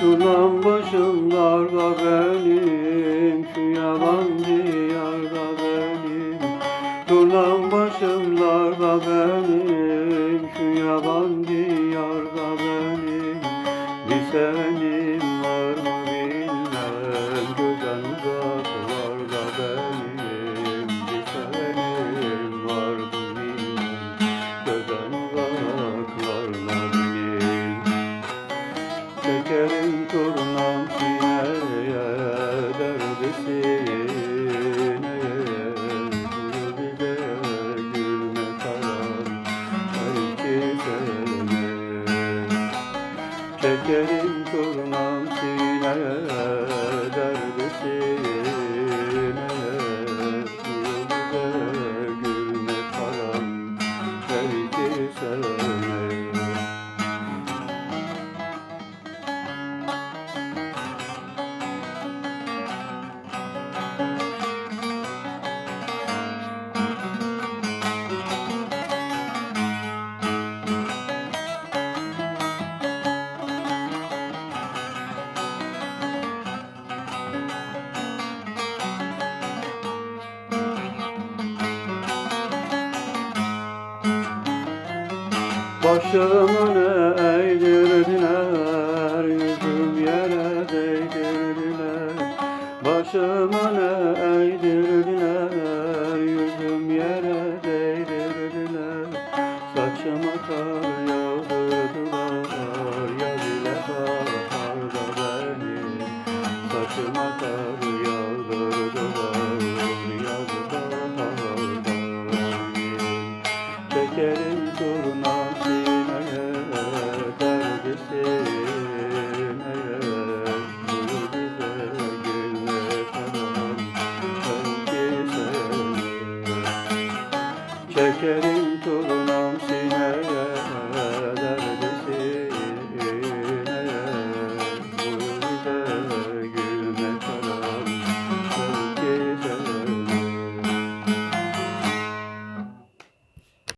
Turnam başımlarda benim Şu yaban diyarda benim. Turnam başımlarda benim Şu yaban diyarda benim. Bir Çekerim turnam sineye derdi sineye Duru bize gülme karar belki sene Çekerim turnam sineye Başımın eğdirdiler, yüzüm yere değdirdiler Başımın eğdirdiler, yüzüm yere değdirdiler Saçıma kar yağdı şekerim torun